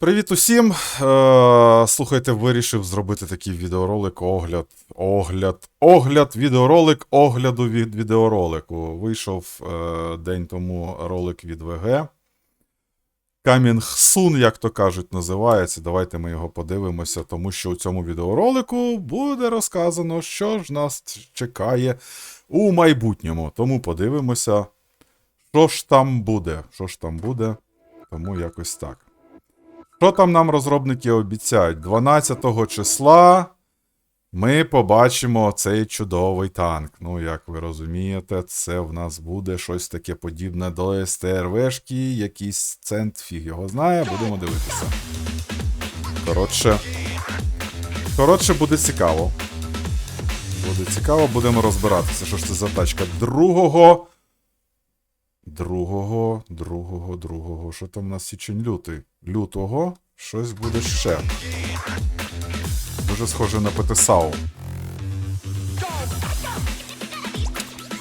Привіт усім. Е, слухайте, вирішив зробити такий відеоролик, огляд, огляд, огляд, відеоролик огляду від відеоролику. Вийшов е, день тому ролик від ВГ. Coming Soon, як то кажуть, називається. Давайте ми його подивимося, тому що у цьому відеоролику буде розказано, що ж нас чекає у майбутньому. Тому подивимося, що ж там буде. Що ж там буде, тому якось так. Що там нам розробники обіцяють? 12 числа ми побачимо цей чудовий танк. Ну, як ви розумієте, це в нас буде щось таке подібне до СТРВшки, якийсь цент фіг його знає, будемо дивитися. Коротше. Коротше, буде цікаво. Буде цікаво, будемо розбиратися, що ж це за тачка. Другого. Другого, другого, другого. Що там у нас січень лютий? Лютого щось буде ще. Дуже схоже на ПТСАУ.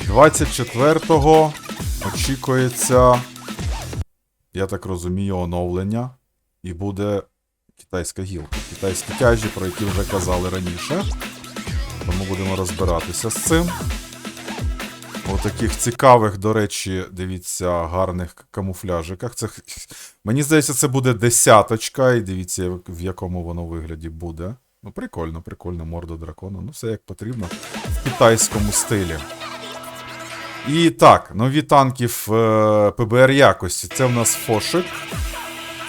24-го очікується, я так розумію, оновлення. І буде китайська гілка. Китайські тяжі, про які вже казали раніше. Тому будемо розбиратися з цим. Отаких цікавих, до речі, дивіться, гарних камуфляжиках. Це, мені здається, це буде десяточка, і дивіться, в якому воно вигляді буде. Ну, прикольно, прикольно, морда дракона. Ну, все як потрібно в китайському стилі. І так, нові танки в е, ПБР якості. Це в нас Фошик.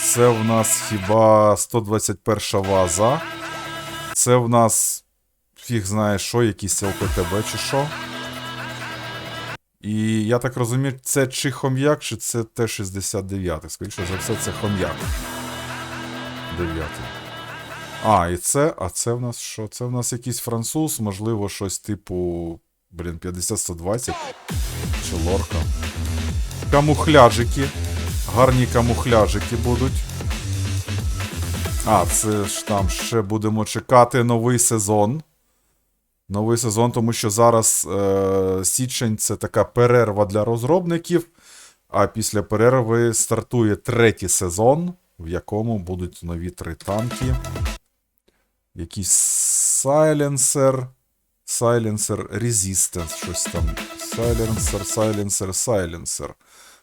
Це в нас хіба 121 ваза. Це в нас фіг знає що, якийсь ЛПТБ чи що. І я так розумію, це чи хом'як, чи це Т-69. Скоріше за все, це хом'як. Дев'ятий. А, і це. А це в нас що? Це в нас якийсь француз, можливо, щось типу. Блін, 50-120. Чи лорка. Камуфляжики. Гарні камуфляжики будуть. А, це ж там ще будемо чекати новий сезон. Новий сезон, тому що зараз е, січень це така перерва для розробників. А після перерви стартує третій сезон, в якому будуть нові три танки. Якийсь Silencer. Silencer Resistance, щось там. Silencer, Silencer, Silencer.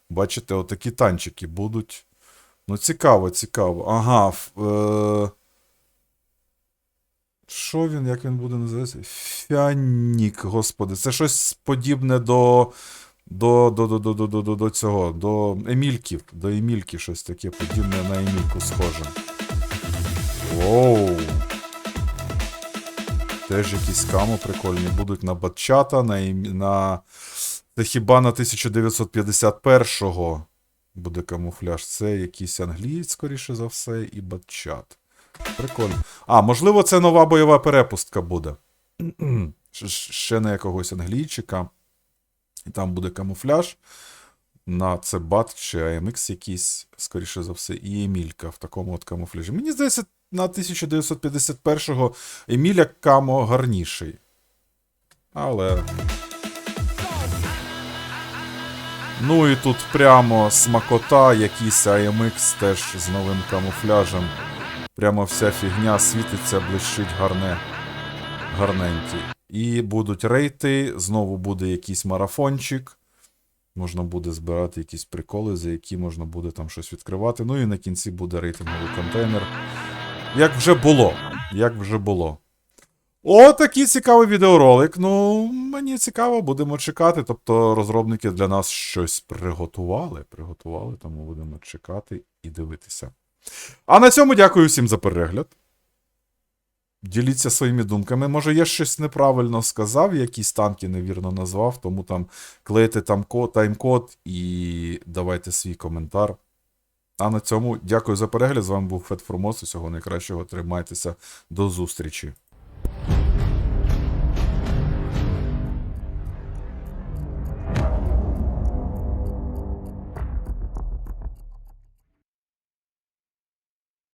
Бачите, отакі танчики будуть. Ну, цікаво, цікаво. Ага. Е... Що він, як він буде називатися? Фянік, господи. Це щось подібне до. До, до, до, до, до, до, до, цього, до Емільків, до Емільки щось таке подібне на Емільку схоже. Воу. Теж якісь камо прикольні будуть на батчата, на, на... Це хіба на 1951-го буде камуфляж. Це якийсь англієць, скоріше за все, і батчат. Прикольно. А, можливо, це нова бойова перепустка буде. Ще на якогось англійчика. І там буде камуфляж. На це чи AMX якийсь, скоріше за все, і Емілька в такому от камуфляжі. Мені здається, на 1951-го Еміля Камо гарніший. Але. Ну і тут прямо смакота, якийсь AMX теж з новим камуфляжем. Прямо вся фігня світиться, блищить гарне, гарненький. І будуть рейти, знову буде якийсь марафончик. Можна буде збирати якісь приколи, за які можна буде там щось відкривати. Ну і на кінці буде рейтинговий контейнер. Як вже було. Як вже було. О, такий цікавий відеоролик. Ну, мені цікаво, будемо чекати. Тобто розробники для нас щось приготували. Приготували, тому будемо чекати і дивитися. А на цьому дякую всім за перегляд. Діліться своїми думками. Може, я щось неправильно сказав, якісь танки невірно назвав, тому там клейте там тайм-код і давайте свій коментар. А на цьому дякую за перегляд. З вами був Фет Формос. Усього найкращого. Тримайтеся. До зустрічі.